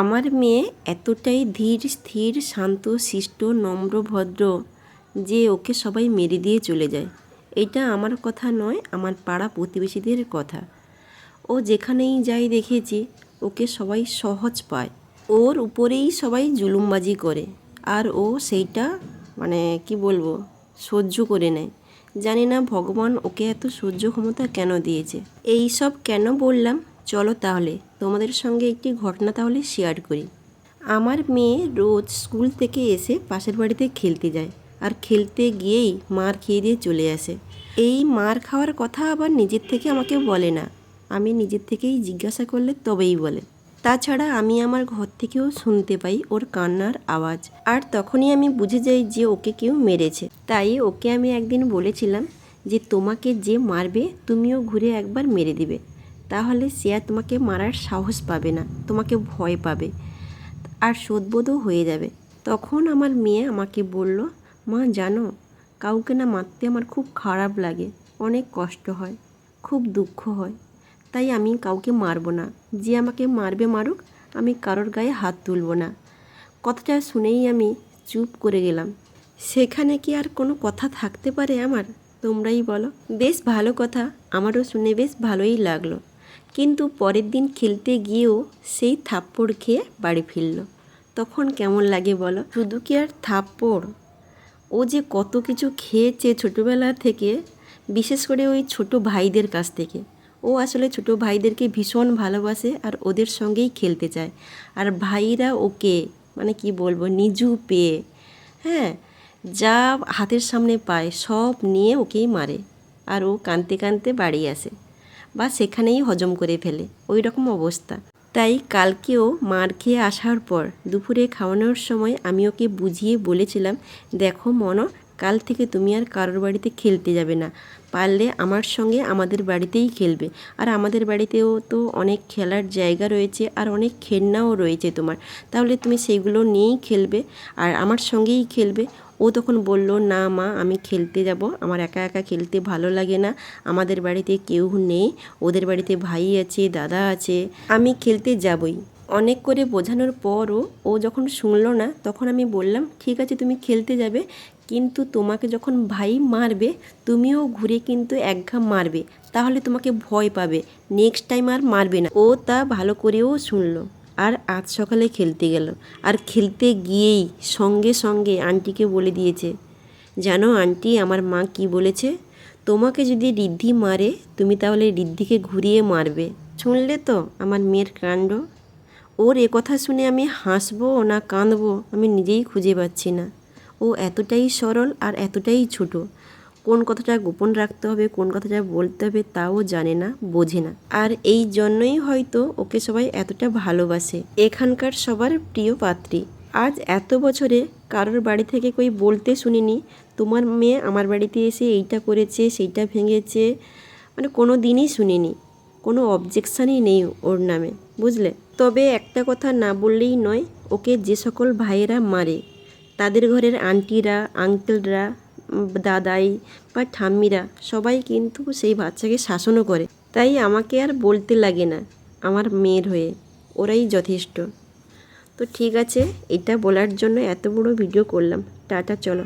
আমার মেয়ে এতটাই ধীর, স্থির, শান্ত, শিষ্ট, নম্র, ভদ্র যে ওকে সবাই মেরে দিয়ে চলে যায়। এটা আমার কথা নয়, আমার পাড়া প্রতিবেশীদের কথা। ও যেখানেই যাই দেখেছি, ওকে সবাই সহজ পায়। ওর উপরেই সবাই জুলুমবাজি করে। আর ও সেইটা মানে কি বলব, সহ্য করে নেয়। জানি না ভগবান ওকে এত সহ্য ক্ষমতা কেন দিয়েছে। এই সব কেন বললাম? চলো তাহলে, তোমাদের সঙ্গে একটি ঘটনা তাহলে শেয়ার করি। আমার মেয়ে রোজ স্কুল থেকে এসে পাশের বাড়িতে খেলতে যায় আর খেলতে গিয়েই মার খেয়ে দিয়ে চলে আসে। এই মার খাওয়ার কথা আবার নিজের থেকে আমাকে বলে না। আমি নিজের থেকেই জিজ্ঞাসা করলে তবেই বলে। তাছাড়া আমি আমার ঘর থেকেও শুনতে পাই ওর কান্নার আওয়াজ। আর তখনই আমি বুঝে যাই যে ওকে কেউ মেরেছে। তাই ওকে আমি একদিন বলেছিলাম যে, তোমাকে যে মারবে, তুমিও ঘুরে একবার মেরে দিবে। তাহলে সে আর তোমাকে মারার সাহস পাবে না, তোমাকে ভয় পাবে। আর শোধবোধও হয়ে যাবে। তখন আমার মেয়ে আমাকে বলল, মা, জানো, কাউকে না মারতে আমার খুব খারাপ লাগে, অনেক কষ্ট হয়, খুব দুঃখ হয়। তাই আমি কাউকে মারবো না। যে আমাকে মারবে মারুক, আমি কারোর গায়ে হাত তুলব না। কথাটা শুনেই আমি চুপ করে গেলাম। সেখানে কি আর কোনো কথা থাকতে পারে আমার? তোমরাই বলো। বেশ ভালো কথা। আমারও শুনে বেশ ভালোই লাগল। কিন্তু পরের দিন খেলতে গিয়েও সেই থাপ্পড় খেয়ে বাড়ি ফিরল। তখন কেমন লাগে বলো? শুধু কি আর থাপ্পড়? ও যে কত কিছু খেয়েছে ছোটোবেলা থেকে, বিশেষ করে ওই ছোট ভাইদের কাছ থেকে। ও আসলে ছোট ভাইদেরকে ভীষণ ভালোবাসে আর ওদের সঙ্গেই খেলতে চায়। আর ভাইরা ওকে মানে কি বলব নিজু পেয়ে হ্যাঁ যা হাতের সামনে পায়, সব নিয়ে ওকেই মারে। আর ও কাঁদতে কাঁদতে বাড়ি আসে। বা সেখানেই হজম করে ফেলে। ওই রকম অবস্থা। তাই কালকেও মার খেয়ে আসার পর দুপুরে খাওয়ানোর সময় আমি ওকে বুঝিয়ে বলেছিলাম, দেখো মনো, কাল থেকে তুমি আর কারোর বাড়িতে খেলতে যাবে না। পারলে আমার সঙ্গে আমাদের বাড়িতেই খেলবে। আর আমাদের বাড়িতেও তো অনেক খেলার জায়গা রয়েছে আর অনেক খেলনাও রয়েছে তোমার। তাহলে তুমি সেইগুলো নিয়েই খেলবে আর আমার সঙ্গেই খেলবে। ও তখন বলল, না মা, আমি খেলতে যাব। আমার একা একা খেলতে ভালো লাগে না। আমাদের বাড়িতে কেউ নেই। ওদের বাড়িতে ভাই আছে, দাদা আছে। আমি খেলতে যাবই। অনেক করে বোঝানোর পরও ও যখন শুনলো না, তখন আমি বললাম, ঠিক আছে, তুমি খেলতে যাবে। কিন্তু তোমাকে যখন ভাই মারবে, তুমিও ঘুরে কিন্তু এক ঘা মারবে। তাহলে তোমাকে ভয় পাবে। নেক্সট টাইম আর মারবে না। ও তা ভালো করেও শুনলো। আর আজ সকালে খেলতে গেল। আর খেলতে গিয়েই সঙ্গে সঙ্গে আন্টিকে বলে দিয়েছে, জানো আন্টি, আমার মা কি বলেছে? তোমাকে যদি রিদ্ধি মারে, তুমি তাহলে রিদ্ধিকে ঘুরিয়ে মারবে। শুনলে তো আমার মেয়ের কাণ্ড? ওর এ কথা শুনে আমি হাসবো না কাঁদবো, আমি নিজেই খুঁজে পাচ্ছি না। ও এতটাই সরল আর এতটাই ছোট। কোন কথাটা গোপন রাখতে হবে, কোন কথাটা বলতে হবে তাও জানে না, বোঝে না। আর এই জন্যই হয়তো ওকে সবাই এতটা ভালোবাসে। এখানকার সবার প্রিয় পাত্রী। আজ এত বছরে কারোর বাড়ি থেকে কই বলতে শুনিনি, তোমার মেয়ে আমার বাড়িতে এসে এইটা করেছে, সেইটা ভেঙেছে মানে কোনো দিনই শুনিনি। কোনো অবজেকশানই নেই ওর নামে, বুঝলে? তবে একটা কথা না বললেই নয়, ওকে যে সকল ভাইয়েরা মারে, তাদের ঘরের আন্টিরা আঙ্কেলরা দাদাই বা ঠাম্মিরা সবাই কিন্তু সেই বাচ্চাকে শাসনও করে। তাই আমাকে আর বলতে লাগে না আমার মেয়ের হয়ে, ওরাই যথেষ্ট। তো ঠিক আছে, এটা বলার জন্য এত বড় ভিডিও করলাম। টাটা, চলো।